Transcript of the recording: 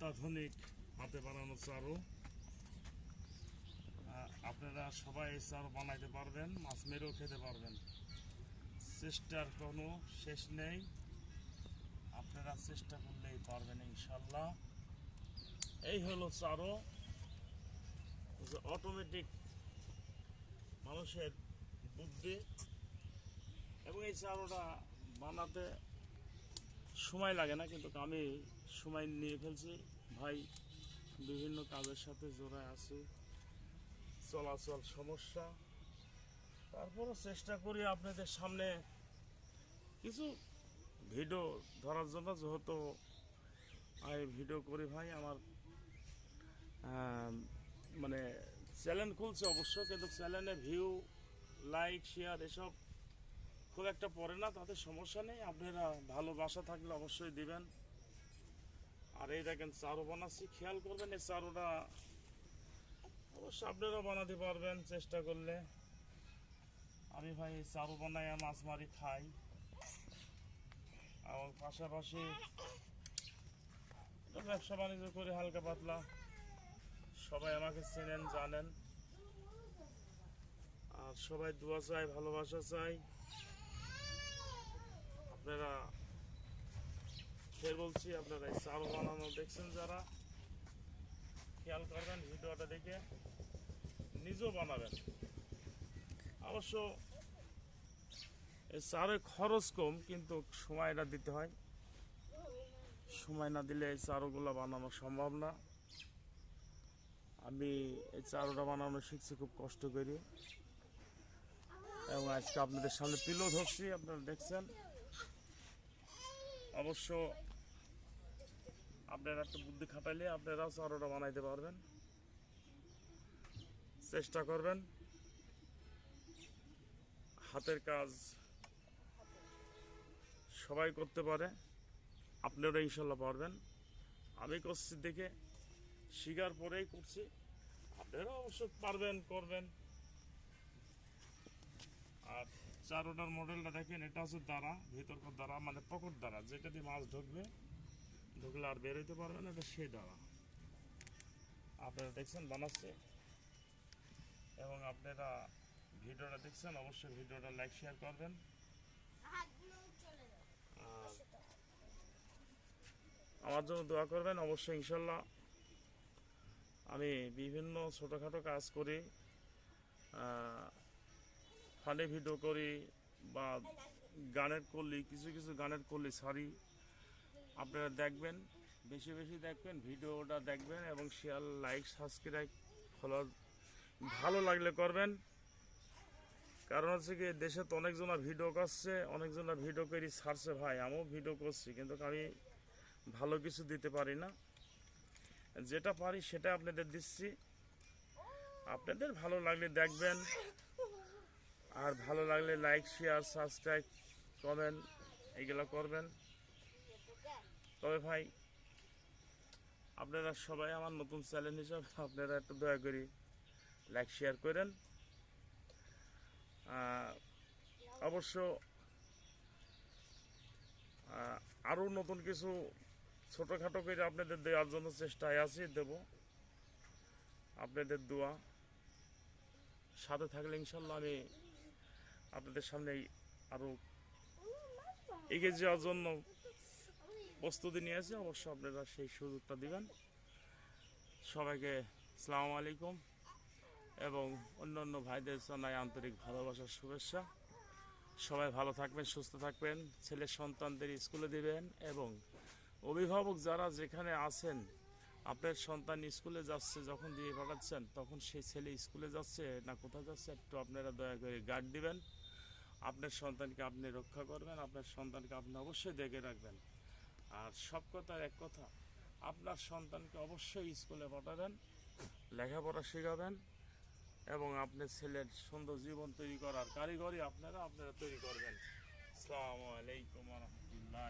অত্যাধুনিক হাতে বানানো চারু। আপনারা সবাই এই চারু বানাইতে পারবেন, মাছ মেরেও খেতে পারবেন। চেষ্টার কোনো শেষ নেই। আপনারা চেষ্টা করলেই পারবেন ইনশাল্লাহ। এই হলো চারু। যে অটোমেটিক মানুষের বুদ্ধি। এবং এই চারুটা বানাতে সময় লাগে না, কিন্তু আমি সময় নিয়ে ফেলছি। ভাই বিভিন্ন কাজের সাথে জোড়ায় আছে। চলাচল সমস্যা। তারপরও চেষ্টা করি আপনাদের সামনে কিছু ভিডিও ধরার জন্য, যেহেতু আমি ভিডিও করি ভাই, আমার মানে চ্যানেল খুলছে অবশ্য, কিন্তু চ্যানেলে ভিউ, লাইক, শেয়ার, এসব খুব একটা পড়ে না, তাতে সমস্যা নেই। আপনারা ভালোবাসা থাকলে অবশ্যই দিবেন। আর এই দেখেন চারু বানাচ্ছি। খেয়াল করবেন, এই চারুটা অবশ্য আপনারা বানাতে পারবেন চেষ্টা করলে। আমি ভাই চারু বানাই মাছ মারি খাই। আমার পাশাপাশি ব্যবসা বাণিজ্য করি হালকা পাতলা। সবাই আমাকে চেনেন, জানেন। আর সবাই দোয়া চাই, ভালোবাসা চাই। আপনারা ফের বলছি, আপনারা এই চাল বানানো দেখছেন যারা, খেয়াল করবেন, ভিডিওটা দেখে নিজেও বানাবেন। অবশ্য এই চারের খরচ কম, কিন্তু সময়টা দিতে হয়। সময় না দিলে এই চারুগুলো বানানো সম্ভব না। আমি এই চারুটা বানানো শিখছি, খুব কষ্ট করি। এবং আজকে আপনাদের সামনে তুলেও ধরছি, আপনারা দেখছেন। অবশ্য আপনারা একটু বুদ্ধি খাটাইলে আপনারাও চারোটা বানাইতে পারবেন। চেষ্টা করবেন। হাতের কাজ সবাই করতে পারে আপনারা ইনশাল্লাহ পারবেন। আমি করছি দেখে, শিকার পরেই করছি আপনারা অবশ্য পারবেন, করবেন। আর চারোটার মডেলটা দেখেন, এটা হচ্ছে দ্বারা, ভিতরকার দ্বারা মানে পকট দ্বারা। যেটা দিয়ে মাছ ঢুকবে, ঢুকলে আর বেরোতে পারবে না, এটা সেই দ্বারা। আপনারা দেখছেন বানাচ্ছে। এবং আপনারা ভিডিওটা দেখছেন, অবশ্যই ভিডিওটা লাইক শেয়ার করবেন। আমার জন্য দোয়া করবেন, অবশ্যই ইনশাল্লাহ। আমি বিভিন্ন ছোটোখাটো কাজ করি। ফানি ভিডিও করি বা গানের করলি কিছু কিছু গানের করলি সারি। আপনারা দেখবেন, বেশি বেশি দেখবেন, ভিডিওটা দেখবেন এবং শেয়ার লাইক সাবস্ক্রাইব ফলো ভালো লাগলে করবেন। কারণ হচ্ছে কি, দেশে তো অনেকজনা ভিডিও করছে, অনেকজনা ভিডিও করি ছাড়ছে ভাই, আমিও ভিডিও করছি, কিন্তু আমি ভালো কিছু দিতে পারি না। যেটা পারি সেটা আপনাদের দিচ্ছি। আপনাদের ভালো লাগলে দেখবেন। আর ভালো লাগলে লাইক শেয়ার সাবস্ক্রাইব কমেন্ট এগুলো করবেন। তবে ভাই, আপনারা সবাই আমার নতুন চ্যানেল হিসাবে আপনারা একটু দয়া করি লাইক শেয়ার করেন। অবশ্য আরও নতুন কিছু ছোটোখাটো করে আপনাদের দেওয়ার জন্য চেষ্টায় আছি, দেব। আপনাদের দোয়া। সাথে থাকলে ইনশাল্লাহ আমি আপনাদের সামনে আরও এগিয়ে যাওয়ার জন্য প্রস্তুতি নিয়ে আছি অবশ্য আপনারা সেই সুযোগটা দিবেন। সবাইকে সালাম আলাইকুম এবং অন্যান্য ভাইদের জানাই আন্তরিক ভালোবাসার শুভেচ্ছা। সবাই ভালো থাকবেন, সুস্থ থাকবেন। ছেলে সন্তানদের স্কুলে দিবেন এবং অভিভাবক যারা যেখানে আছেন, আপনার সন্তান স্কুলে যাচ্ছে, যখন দিয়ে পাঠাচ্ছেন, তখন সেই ছেলে স্কুলে যাচ্ছে না, কোথায় যাচ্ছে, একটু আপনারা দয়া করে গার্ড দিবেন। আপনার সন্তানকে আপনি রক্ষা করবেন, আপনার সন্তানকে আপনি অবশ্যই দেখে রাখবেন। আর সব কথার এক কথা, আপনার সন্তানকে অবশ্যই স্কুলে পাঠাবেন, লেখাপড়া শেখাবেন এবং আপনার ছেলের সুন্দর জীবন তৈরি করার কারিগরি আপনারা আপনারা তৈরি করবেন। আসসালামু আলাইকুম রহমতুল্লাহ